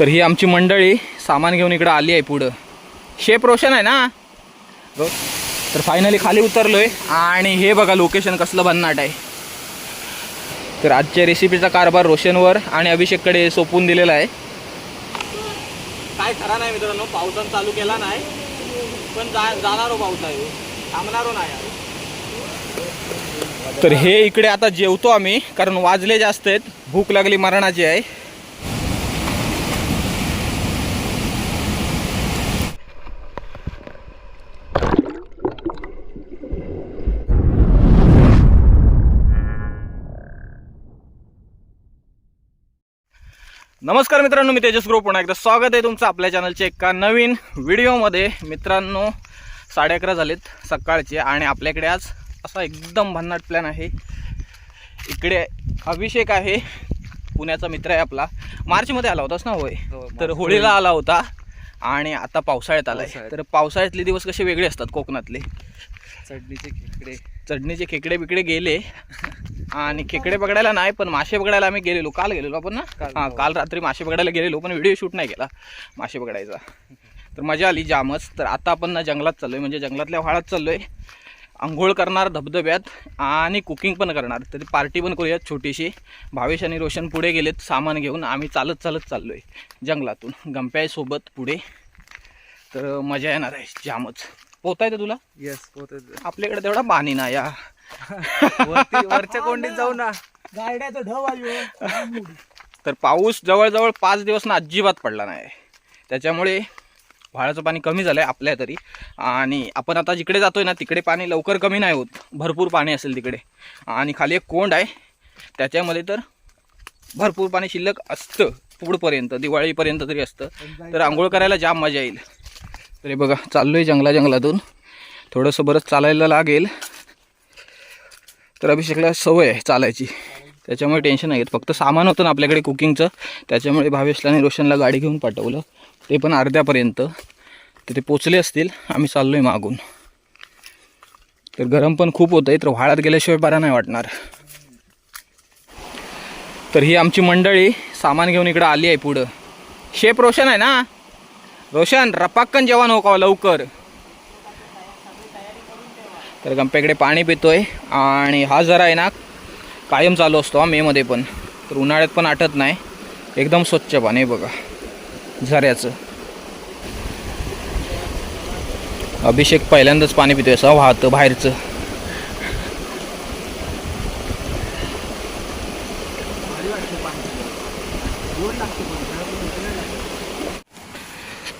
तर ही आमची मंडळी सामान घेऊन इकडं आली आहे पुढं. शेप रोशन आहे ना? तर फायनली खाली उतरलोय आणि हे बघा लोकेशन कसलं भन्नाट आहे. तर आजच्या रेसिपीचा कारभार रोशनवर आणि अभिषेककडे सोपून दिलेला आहे. काय खरा नाही मित्रांनो पावसानं चालू केला नाही पण जा जाणारो पाऊस आहे. थांबणारो नाही आहे. तर हे इकडे आता जेवतो आम्ही कारण वाजले जास्त आहेत. भूक लागली मरणाची आहे. नमस्कार मित्रांनो मी तेजस ग्रुप. पुन्हा एकदा स्वागत आहे तुमचं आपल्या चॅनलच्या एका नवीन व्हिडिओमध्ये. मित्रांनो साडे अकरा झालेत सकाळचे आणि आपल्याकडे आज असा एकदम भन्नाट प्लॅन आहे. इकडे अभिषेक आहे. पुण्याचा मित्र आहे आपला. मार्चमध्ये आला होतास ना होय? हो, तर होळीला आला होता. आणि आता पावसाळ्यात आलाय. पावसाळ्यात. तर पावसाळ्यातले दिवस कसे वेगळे असतात कोकणातले? चढणीचे खेकडे. चढणीचे खेकडे बिकडे गेले. आणि खेकडे पकडायला नाही पण मासे पकडायला आम्ही गेलेलो. काल गेलेलो आपण ना? हां हो. काल रात्री मासे पकडायला गेलेलो पण व्हिडिओ शूट नाही केला मासे पकडायचा. तर मजा आली जामच. तर आता आपण ना जंगलात चाललोय म्हणजे जंगलातल्या व्हाळात चाललोय. आंघोळ करणार धबधब्यात आणि कुकिंग पण करणार. तरी पार्टी पण करूयात छोटीशी. भावेश आणि रोशन पुढे गेलेत सामान घेऊन. आम्ही चालत चालत चाललोय जंगलातून. गंप्यासोबत पुढे. तर मजा येणार आहे जामच. पोहता येतं तुला? येस पोत आपल्याकडे तेवढा पाणी ना या वरच्या कोंडीत जाऊ ना. गाड्याचं ढव आहे तर पाऊस जवळजवळ पाच दिवस ना अजिबात पडला नाही. त्याच्यामुळे व्हाळाचं पाणी कमी झालं आहे आपल्या तरी. आणि आपण आता जिकडे जातोय ना तिकडे पाणी लवकर कमी नाही होत. भरपूर पाणी असेल तिकडे. आणि खाली एक कोंड आहे. त्याच्यामध्ये तर भरपूर पाणी शिल्लक असतं. पुढपर्यंत दिवाळीपर्यंत तरी असतं. तर आंघोळ करायला जाम मजा येईल. तर हे बघा चाललो आहे जंगला जंगलातून. थोडंसं बरंच चालायला लागेल. तर अभिषेकला सवय आहे चालायची. त्याच्यामुळे टेन्शन नाही येत फक्त सामान होतं ना आपल्याकडे कुकिंगचं. त्याच्यामुळे भावेशला आणि रोशनला गाडी घेऊन पाठवलं. ते पण अर्ध्यापर्यंत. तर ते पोचले असतील. आम्ही चाललो आहे मागून. तर गरम पण खूप होतं आहे तर व्हाळात गेल्याशिवाय बरा नाही वाटणार. तर ही आमची मंडळी सामान घेऊन इकडं आली आहे पुढं. शेप रोशन आहे ना? रोशन रपाक्कन जेवण हो का लवकर? तर गंप्याकडे पाणी पितोय आणि हा जरा आहे ना कायम चालू असतो हा मेमध्ये पण. तर उन्हाळ्यात पण आटत नाही. एकदम स्वच्छ पाणी आहे बघा. झऱ्याचं. अभिषेक पहिल्यांदाच पाणी पितोय असं वाहतं बाहेरचं.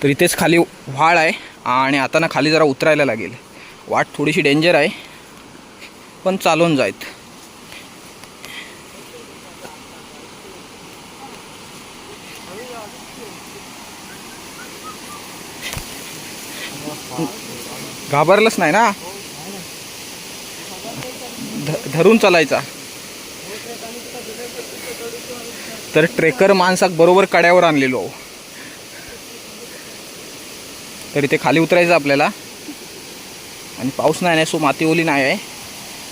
तर इथेच खाली व्हाळ आहे आणि आता ना खाली जरा उतरायला लागेल. वाट थोडीशी डेंजर आहे. पण चालून जायत घाबरलंच नाही ना? ध- धरून चालायचा. तर ट्रेकर माणसाक बरोबर कड्यावर आणलेलो. आहो तर इथे खाली उतरायचं आपल्याला. आणि पाऊस नाही नाही सो माती ओली नाही आहे.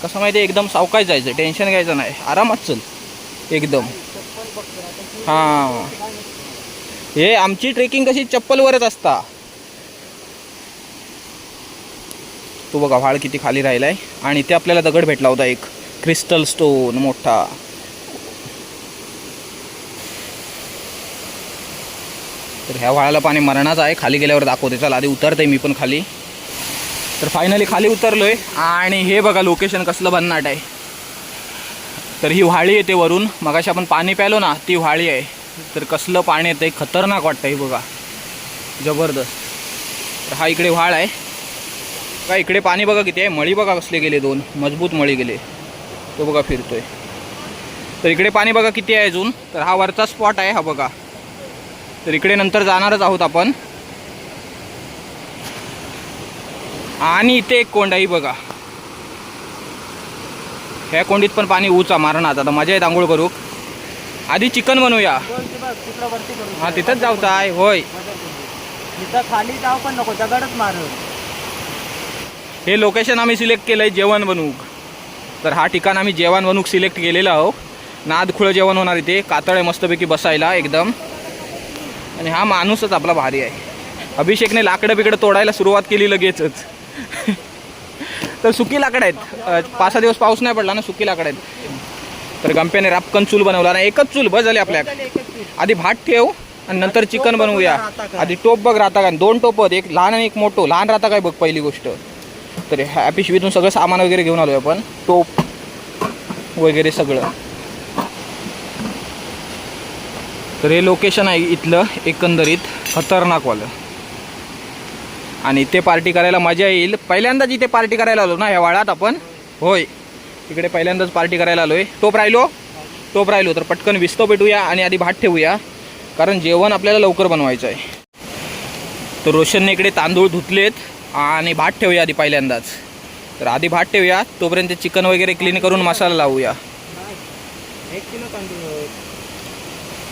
कसं माहिती आहे एकदम सावकाश जायचं टेन्शन घ्यायचं नाही. आरामात चल एकदम. हां. हे आमची ट्रेकिंग कशी चप्पलवरच असता. तो बघा व्हाळ किती खाली राहिला आहे आणि इथे आपल्याला दगड भेटला होता एक. क्रिस्टल स्टोन मोठा. ह्या वाळाला पाणी मरणाच आहे. खाली गेल्यावर दाखवते. चला आधी उतरते मी पण खाली. तर फायनली खाली उतरलोय. आणि हे बघा लोकेशन कसलं भन्नाट आहे. तर ही व्हाळी येते वरून. मगाशी आपण पाणी प्यालो ना ती व्हाळी आहे. तर कसलं पाणी येतं खतरनाक वाटतं हे बघा. जबरदस्त. तर हा इकडे व्हाळ आहे. का इकडे पाणी बघा किती आहे. मळी बघा कसले गेले दोन. मजबूत मळी गेले. तो बघा फिरतोय. तर इकडे पाणी बघा किती आहे अजून. तर हा वरचा स्पॉट आहे हा बघा. तर इकडे नंतर जाणारच आहोत आपण. आणि इथे एक कोंड आहे बघा. ह्या कोंडीत पण पाणी उचा मारणार आता मजा येत आंघोळ करू. आधी चिकन बनवूया. हा तिथंच जाऊ आहे होय. तिथं खाली जाऊ पण नको दगडच मार. हे लोकेशन आम्ही सिलेक्ट केलं आहे जेवण बनवूक. तर हा ठिकाण आम्ही जेवण बनवूक सिलेक्ट केलेलं आहो. नादखुळं जेवण होणार इथे कातळ आहे मस्तपैकी बसायला एकदम. आणि हा माणूसच आपला भारी आहे. अभिषेकने लाकडं बिकडं तोडायला सुरुवात केली लगेचच. तर सुकी लाकडं आहेत. पाच सहा दिवस पाऊस नाही पडला ना सुकी लाकडं आहेत. तर गंप्याने रापकन चूल बनवला ना एकच चूल बस झाली आपल्या. आधी भात ठेव आणि नंतर चिकन बनवूया. आधी टोप बघ राहता का? दोन टोप आहेत एक लहान आणि एक मोठं. लहान राहता काय बघ पहिली गोष्ट. तर ह्या पिशवीतून सगळं सामान वगैरे घेऊन आलोय आपण. टोप वगैरे सगळं. तर हे लोकेशन आहे इथलं एकंदरीत खतरनाकवालं. आणि इथे पार्टी करायला मजा येईल. पहिल्यांदाच इथे पार्टी करायला आलो ना ह्या वाळात आपण? होय. इकडे पहिल्यांदाच पार्टी करायला आलोय. टोप राहिलो? टोप राहिलो. तर पटकन विस्तो पेटूया आणि आधी भात ठेवूया. कारण जेवण आपल्याला लवकर बनवायचं आहे. तर रोशनने इकडे तांदूळ धुतलेत आणि भात ठेवूया आधी पहिल्यांदाच. तर आधी भात ठेवूया. तोपर्यंत चिकन वगैरे क्लीन करून मसाला लावूया. एक किलो तांदूळ.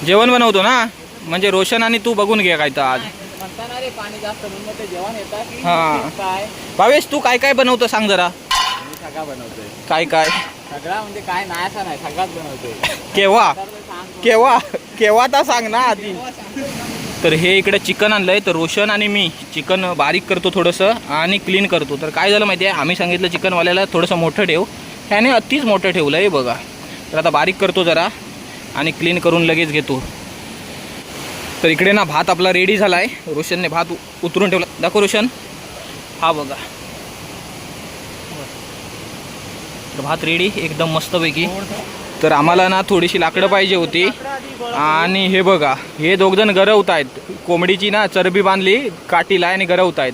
जेवण बनवतो ना? म्हणजे रोशन आणि तू बघून घे काय तर आज. म्हणताना रे पाणी जास्त म्हणून ते जेवण की हा. काय भावेश तू काय काय बनवतो सांग जरा. मी सगळा बनवतोय काय काय? सगळा म्हणजे काय नाही असा नाही सगळाच बनवतोय केव्हा? तर ते सांग केव्हा? केव्हा तर सांग ना आधी. तर हे इकडे चिकन आणलंय तर रोशन आणि मी चिकन बारीक करतो थोडंसं आणि क्लीन करतो. तर काय झालं माहिती आहे आम्ही सांगितलं चिकनवाल्याला थोडंसं मोठं ठेव. त्याने अतिच मोठं ठेवलं आहे बघा. तर आता बारीक करतो जरा. आणि क्लीन करून लगेच घेतो. तर इकडे ना भात आपला रेडी झाला आहे रोशनने भात उतरून ठेवला. दाखव रोशन. हा बघा. तर भात रेडी एकदम मस्तपैकी. तर आम्हाला ना थोडीशी लाकडं पाहिजे होती. आणि हे बघा हे दोघजण गरवत आहेत. कोंबडीची ना चरबी बांधली काठीला आणि गरवत आहेत.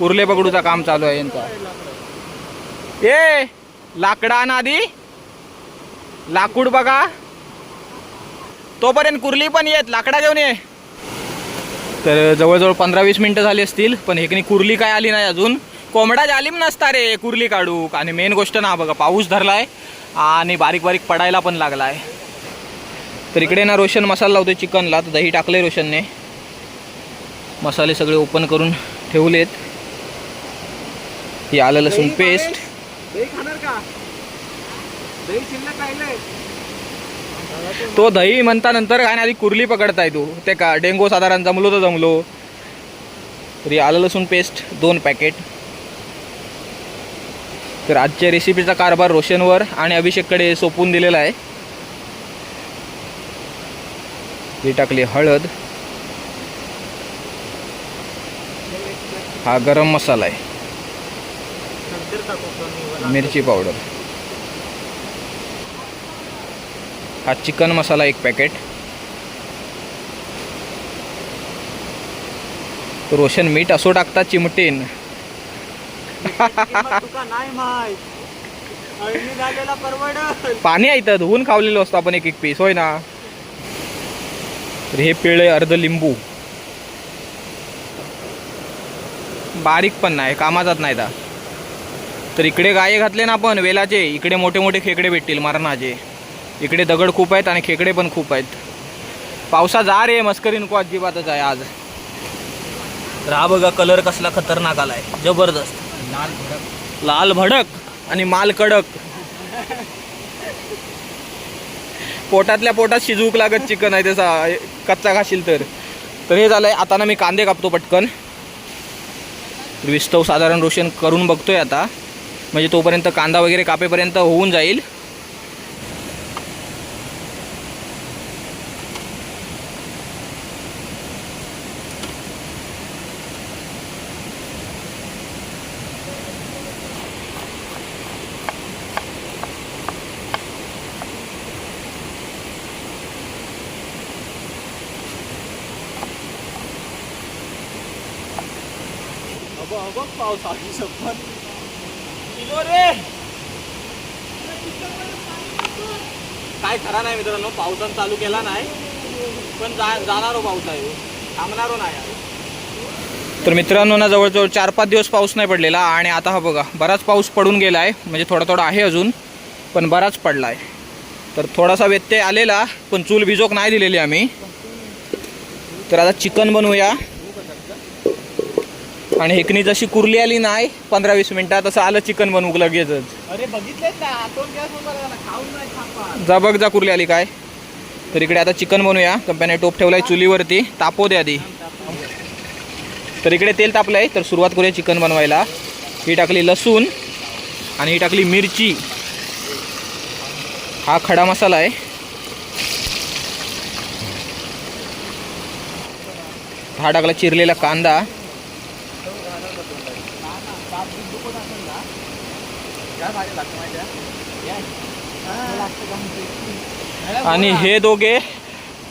उरले पकडूचा काम चालू आहे यांचा. ए लाकडा आधी. लाकूड बघा. तोपर्यंत कुर्ली पण येत लाकडा घेऊन ये. तर जवळजवळ पंधरा वीस मिनटं झाली असतील पण हेकनी कुर्ली काय आली नाही अजून. कोंबडा जालीम नसता रे कुर्ली काढू आणि मेन गोष्ट ना बघा पाऊस धरलाय आणि बारीक बारीक पडायला पण लागलाय. तर इकडे ना रोशन मसाला लावतोय चिकनला तर दही टाकले रोशनने. मसाले सगळे ओपन करून ठेवलेत. ही आलं लसूण पेस्ट दही खाणार का दही शिल्लक राहिले तो दही म्हणता नंतर काय नाही आधी कुर्ली पकडताय तू. ते का डेंगू साधारण जमलो तर जमलो. तरी आलं लसूण पेस्ट दोन पॅकेट तर आजच्या रेसिपीचा कारभार रोशनवर आणि अभिषेककडे सोपून दिलेला आहे. ही टाकली हळद. हा गरम मसाला आहे. मिरची पावडर. हा चिकन मसाला एक पॅकेट. रोशन मीठ असो टाकता चिमटेन. पाणी आहे धुवून खावलेलो असतो आपण एक एक पीस होय ना? तर हे पिळे अर्ध लिंबू. बारीक पण नाही कामाचाच नाही तर इकडे गाये घातले ना आपण वेलाचे इकडे मोठे मोठे खेकडे भेटतील मरणाचे. इकडे दगड खूप आहेत आणि खेकडे पण खूप आहेत. पावसा जा रे मस्करी नको अजिबातच आहे आज. तर हा बघा कलर कसला खतरनाक आलाय. जबरदस्त. लाल भडक. लाल भडक आणि माल कडक. पोटातल्या पोटात शिजवूक लागत चिकन आहे त्याचा कच्चा घाशील तर. तर हे झालंय आता ना मी कांदे कापतो पटकन. विस्तव साधारण रोशन करून बघतोय आता. म्हणजे तोपर्यंत कांदा वगैरे कापेपर्यंत होऊन जाईल. अगो पाऊस आली शपथ काय खरा नाही मित्रांनो पावसानं चालू केला नाही पण जा जाणारो पाऊस आहे. थांबणारो नाही. तर मित्रांनो ना जवळजवळ चार पाच दिवस पाऊस नाही पडलेला आणि आता हा बघा बराच पाऊस पडून गेला आहे म्हणजे थोडा थोडा आहे अजून पण बराच पडला आहे तर थोडासा व्यत्यय आलेला पण चूल बिजोक नाही दिलेली आम्ही. तर आता चिकन बनवूया. आणि हेकनी जशी कुर्ली आली नाही पंधरा वीस मिनिटात तसं आलं चिकन बनवू लगेचच. अरे बघितलेच ना दोन गॅस बघा ना खाऊन नाही थांबा जा बघ जा कुर्ली आली काय. तर इकडे आता चिकन बनवूया. कंपॅने टोप ठेवलाय चुलीवरती. तापो दे आधी. तर इकडे तेल तापलं आहे तर सुरुवात करूया चिकन बनवायला. ही टाकली लसूण आणि ही टाकली मिरची. हा खडा मसाला आहे. हा टाकला चिरलेला कांदा. आणि हे दोघे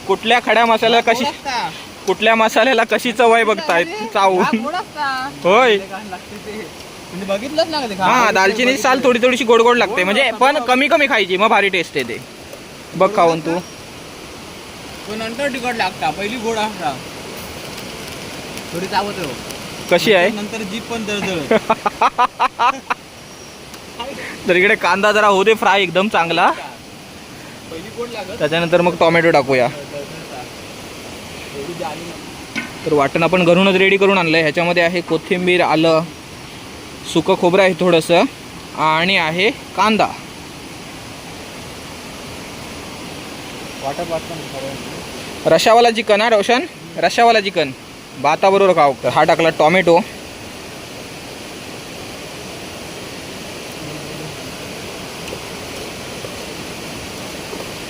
कुठल्या खड्या मसाल्याला कशी कुठल्या मसाल्याला कशी चव आहे बघतायत? चावून. होय. बघितलंच ना कधी हा दालचिनी साल थोडी थोडीशी गोड गोड लागते. म्हणजे पण कमी कमी खायची मग भारी टेस्ट येते. बघ खाऊन तू. तो नंतर तिखट लागता. पहिली गोड असता. थोडी चावत हो. कशी आहे? नंतर जीप पण दळदळ. तर इकडे कांदा जरा होते फ्राय एकदम चांगला. त्याच्यानंतर मग टोमॅटो टाकूया. तर वाटण आपण घरूनच रेडी करून आणलंय. ह्याच्यामध्ये आहे कोथिंबीर आलं सुकं खोबरं आहे थोडंसं आणि आहे कांदा. रशावाला चिकन हा रोशन? रशावाला चिकन. भाताबरोबर खाऊ. तर हा टाकला टॉमॅटो.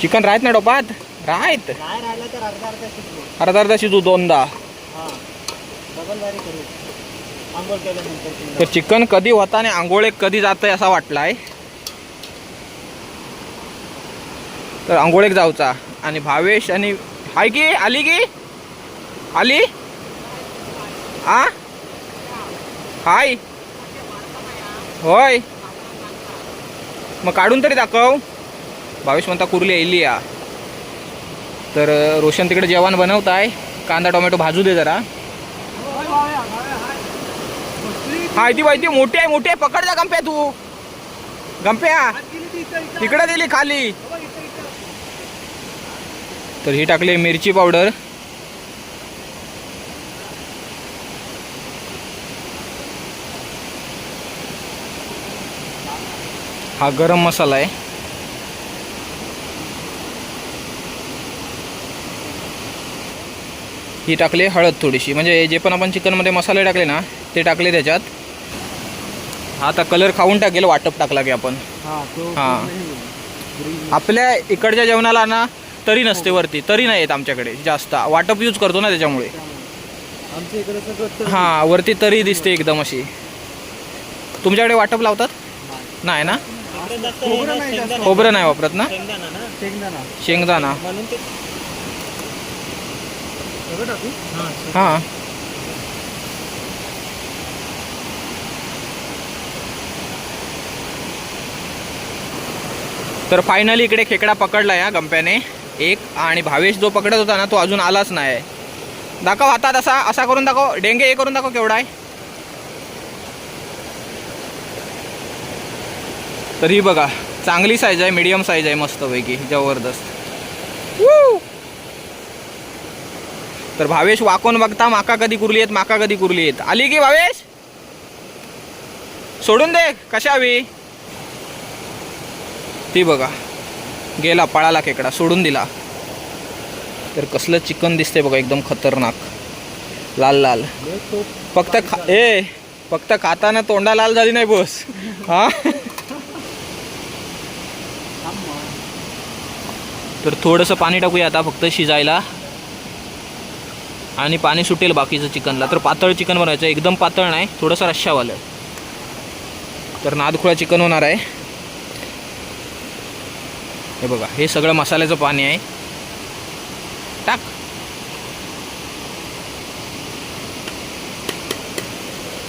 चिकन राहत ना डोपात? राहत. नाही राहिला तर अर्धा अर्धा शिकलो अर्धा अर्धा शिजू दोनदा. हा. डबल बारी करू. आंघोळ केल्यानंतर तीनदा. तर चिकन कधी होता आणि आंघोळे कधी जातंय असा वाटलाय. तर आंघोळेक जाऊचा. आणि भावेश आणि हाय की? आली की? आली? आ? हाय. होय. मग काढून तरी दाखव. बावीस म्हणता कुर्ली येईल या. तर रोशन तिकडे जेवण बनवत आहे. कांदा टोमॅटो भाजू दे जरा. हाय ती माहिती मोठी आहे मोठी आहे. पकड जा गंप्या तू. गंप्या तिकडे दिली खाली. तर ही टाकली मिरची पावडर. हा गरम मसाला आहे. ही टाकली हळद थोडीशी. म्हणजे जे पण आपण चिकनमध्ये मसाले टाकले ना ते टाकले त्याच्यात. हा आता कलर खाऊन टाकेल वाटप टाकला की आपण. हा. आपल्या इकडच्या जेवणाला ना तरी नसते वरती तरी नाही येत आमच्याकडे जास्त. वाटप यूज करतो ना त्याच्यामुळे. हां वरती तरी दिसते एकदम अशी. तुमच्याकडे वाटप लावतात? नाही ना? खोबरं नाही जास्त. खोबरं नाही वापरत ना? शेंगदाणा शेंगदाणा. टाकू हां तर फायनली इकडे खेकडा पकडला या गंप्याने. एक आणि भावेश जो पकडत होता ना तो अजून आलाच नाही. दाखव हातात असा असा करून दाखव. डेंगे हे करून दाखव केवढा आहे. तर ही बघा चांगली साईज आहे मीडियम साईज आहे मस्तपैकी जबरदस्त. तर भावेश वाकून बघता माका कधी कुरली येत माका कधी कुरली येत आली की भावेश? सोडून दे कशा हवी ती बघा. गेला पळाला केकडा सोडून दिला. तर कसलं चिकन दिसते बघा एकदम खतरनाक. लाल लाल. फक्त खा ए फक्त खाताना तोंडा लाल झाली नाही बस. हा? तर थोडंसं पाणी टाकूया आता फक्त शिजायला. आणि पाणी सुटेल बाकीचं चिकनला. तर पातळ चिकन बनवायचं. एकदम पातळ नाही थोडंसं रश्शावालं तर नादखुळा चिकन होणार आहे. हे बघा हे सगळं मसाल्याचं पाणी आहे. टाक.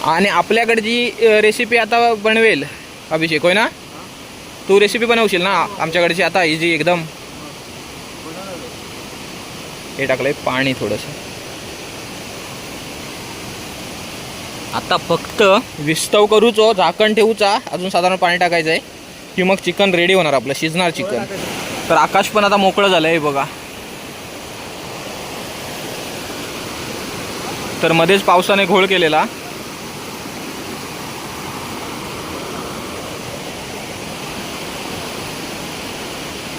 आणि आपल्याकडची रेसिपी आता बनवेल अभिषेक होय ना? तू रेसिपी बनवशील ना? आमच्याकडची आता इझी एकदम हे टाकलंय पाणी थोडंसं. आता फक्त विस्तव करूचो हो, झाकण ठेवूचा अजून साधारण पाणी टाकायचं आहे की मग चिकन रेडी होणार आपलं शिजणार चिकन. तर आकाश पण आता मोकळं झालं आहे बघा. तर मध्येच पावसाने घोळ केलेला.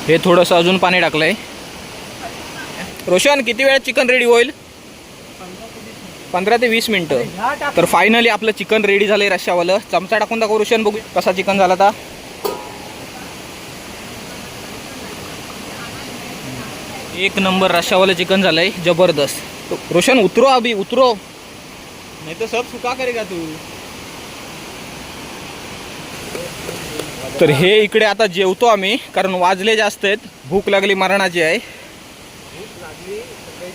हे थोडंसं अजून पाणी टाकलंय. रोशन किती वेळात चिकन रेडी होईल? पंधरा ते वीस मिनिटं. तर फायनली आपलं चिकन रेडी झालंय रश्श्यावालं. चमचा टाकून दाखवू रोशन बघू कसा चिकन झाला आता. एक नंबर रश्श्यावालं चिकन झालंय जबरदस्त. रोशन उतरो अभि उतरो. नाही तर सब सुका करेगा तू. तर हे इकडे आता जेवतो आम्ही कारण वाजले जास्त आहेत. भूक लागली मरणाची आहे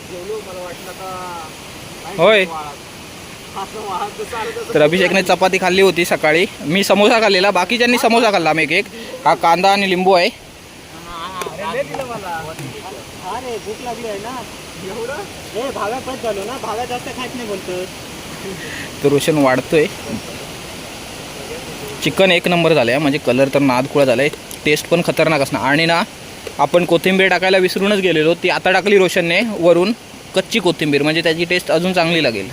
जेवलो मला वाटलं का होय. तर अभिषेकने चपाती खाल्ली होती सकाळी. मी समोसा खाल्लेला. बाकीच्यांनी समोसा खाल्ला आम्ही एक एक. हा कांदा आणि लिंबू आहे. तर रोशन वाढतोय. चिकन एक नंबर झालं आहे म्हणजे कलर तर नादखुळा झाला आहे टेस्ट पण खतरनाक असणार. आणि ना आपण कोथिंबीर टाकायला विसरूनच गेलेलो. ती आता टाकली रोशनने वरून. कच्ची कोथिंबीर म्हणजे त्याची टेस्ट अजून चांगली लागेल.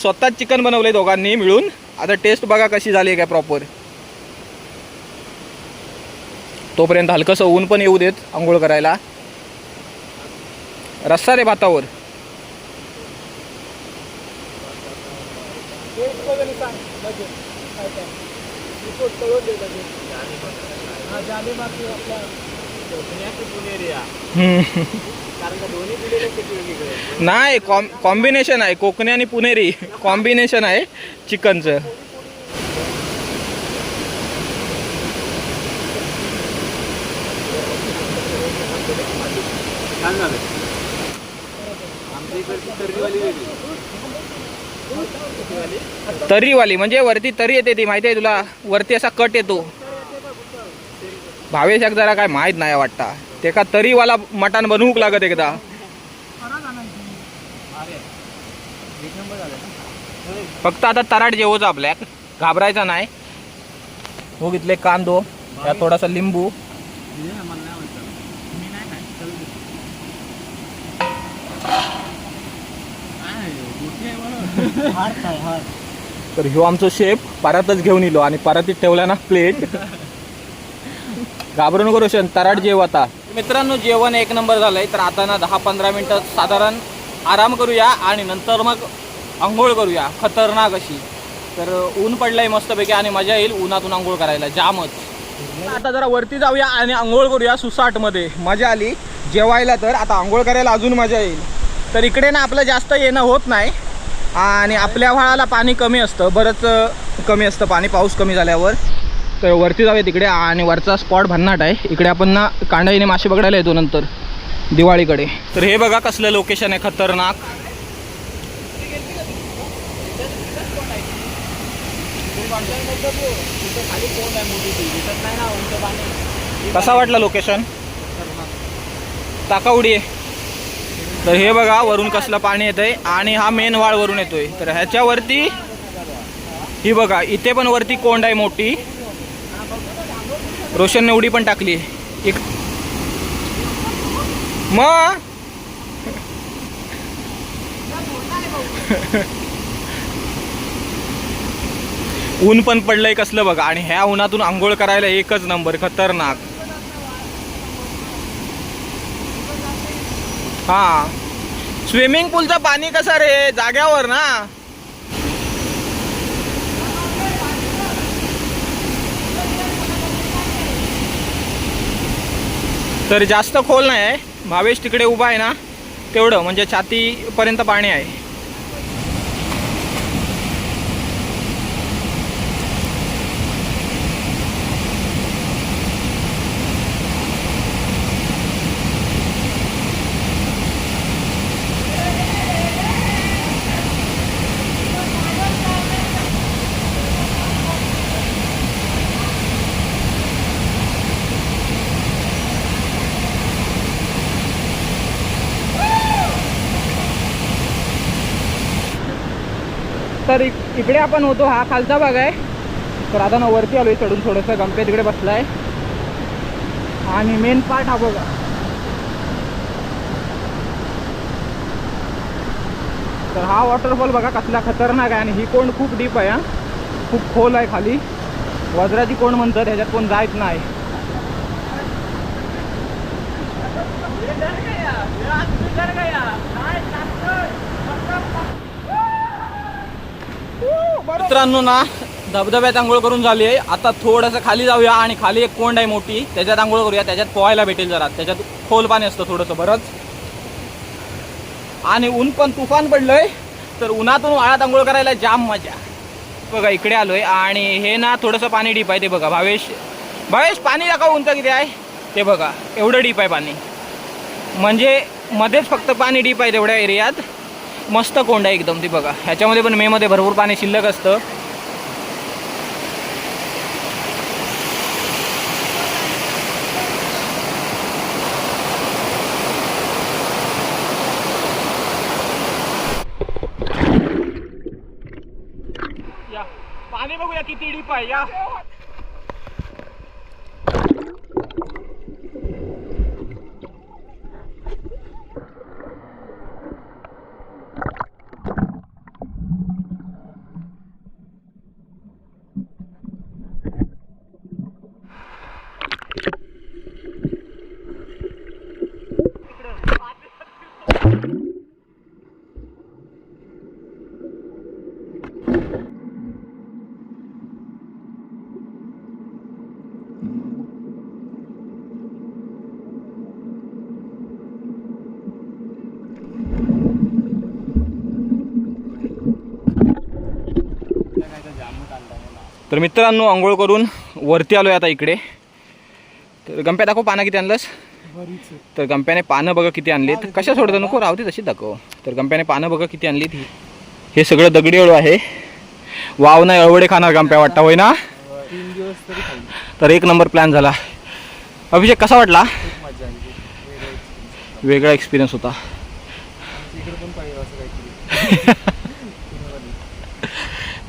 स्वतःच चिकन बनवले दोघांनी मिळून. आता टेस्ट बघा कशी झाली आहे काय प्रॉपर तोपर्यंत हलकंसं ऊन पण येऊ देत आंघोळ करायला. रस्सा रे भातावर. नाही कॉम कॉम्बिनेशन आहे कोकणी आणि पुणेरी. कॉम्बिनेशन आहे चिकनचं. तर्रीवाली म्हणजे वरती तरी येते ती माहिती आहे तुला? वरती असा कट येतो. भावेश जरा काय माहीत नाही वाटता. ते का तरीवाला मटण बनवूक लागत एकदा. फक्त आता तराट जेवोच आपल्याक घाबरायचा नाही. हो घेतले कांदो त्यात थोडासा लिंबू. तर ह्यो आमचं शेप परातच घेऊन येलो आणि परातीत ठेवला ना प्लेट घाबरू नको रोशन तराट जेव आता. मित्रांनो जेवण एक नंबर झालंय. तर आता ना दहा पंधरा मिनिटं साधारण आराम करूया आणि नंतर मग आंघोळ करूया. खतरनाक अशी. तर ऊन पडलंय मस्तपैकी आणि मजा येईल उन्हातून आंघोळ करायला. जामच. आता जरा वरती जाऊया आणि आंघोळ करूया सुसाटमध्ये. मजा आली. जेवायला तर आता आंघोळ करायला अजून मजा येईल. तर इकडे ना आपलं जास्त येणं होत नाही. आणि आपल्या व्हाळाला पाणी कमी असतं. बरंच कमी असतं पाणी. पाऊस कमी झाल्यावर. तर वरती जाऊया तिकडे आणि वरचा स्पॉट भन्नाट आहे. इकडे आपण ना कांडाईने मासे पकडायला येतो नंतर दिवाळीकडे. तर हे बघा कसलं लोकेशन आहे खतरनाक. कसा वाटला लोकेशन ताकावडी आहे. तर हे बघा वरून कसलं पाणी येतंय आणि हा मेन वाळ वरून येतोय. तर ह्याच्यावरती ही बघा इथे पण वरती कोंड आहे मोठी. रोशनने उडी पण टाकली. एक. मग ऊन पण पडलंय कसलं बघा. आणि ह्या उन्हातून आंघोळ करायला एकच नंबर खतरनाक. हा. स्विमिंग पूलचं पाणी कसं रे? जाग्यावर ना. तर जास्त खोल नाही आहे. भावेश तिकडे उभा आहे ना तेवढं. म्हणजे छातीपर्यंत पाणी आहे तर इक- इकडे आपण होतो हा खालचा भाग आहे. तर आता ना वरती आलोय चढून थोडंसं. गंपे तिकडे बसलाय. आणि मेन पार्ट हा बघा. तर हा वॉटरफॉल बघा कसला खतरनाक आहे आणि ही कोण खूप डीप आहे हा. खूप खोल आहे खाली. वज्राची कोण म्हणतात ह्याच्यात कोण जायच नाही. मित्रांनो ना धबधब्यात आंघोळ करून झाली आहे. आता थोडंसं खाली जाऊया आणि खाली एक कोंड आहे मोठी. त्याच्यात आंघोळ करूया. त्याच्यात पोहायला भेटेल जरा. त्याच्यात खोल पाणी असतं थोडंसं बरंच. आणि ऊन पण तुफान पडलंय. तर उन्हातून वाळात आंघोळ करायला जाम मजा. बघा इकडे आलोय. आणि हे ना थोडंसं पाणी डीप आहे ते बघा. भावेश भावेश पाणी दाखव उंच किती आहे? ते बघा. एवढं डीप आहे पाणी. म्हणजे मध्येच फक्त पाणी डीप आहे तेवढ्या एरियात मस्त कोंड आहे एकदम ती बघा. ह्याच्यामध्ये पण मेमध्ये भरपूर पाणी शिल्लक असतं. या. पाणी बघूया किती डीप आहे या. तर मित्रांनो आंघोळ करून वरती आलोय आता इकडे. तर गंप्या दाखव पाना किती आणलंस? तर गंप्याने पानं बघा किती आणलीत. कशा सोडतं नको राहते तशी दाखव. तर गंप्याने पानं बघा किती आणलीत. ही हे सगळं दगडी अळू आहे. वाव नाही अळवडे खाणार गंप्या वाटता होय ना? तर एक नंबर प्लॅन झाला. अभिषेक कसा वाटला? वेगळा एक्सपिरियन्स होता इकडे पण पाहिजे असं काहीतरी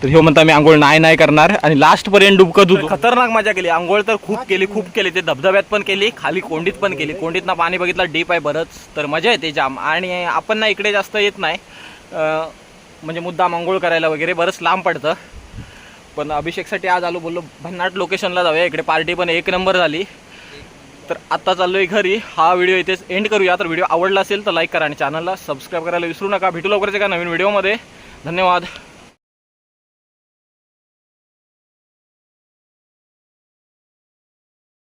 तर ह्यो म्हणता मी आंघोळ नाही नाही करणार आणि लास्ट पर्यंत डुबकत होतो खतरनाक मजा केली. आंघोळ तर खूप केली खूप केली. ते धबधब्यात पण केली खाली कोंडीत पण केली. कोंडीत ना पाणी बघितलं डीप आहे बरंच. तर मजा येते जाम. आणि आपण ना इकडे जास्त येत नाही. म्हणजे मुद्दाम आंघोळ करायला वगैरे बरंच लांब पडतं. पण अभिषेकसाठी आज आलो बोललो भन्नाट लोकेशनला जाऊया. इकडे पार्टी पण एक नंबर झाली. तर आता चाललोय घरी. हा व्हिडिओ इथेच एंड करूया. तर व्हिडिओ आवडला असेल तर लाईक करा आणि चॅनलला सबस्क्राईब करायला विसरू नका. भेटू लवकरच एका नवीन व्हिडिओमध्ये धन्यवाद.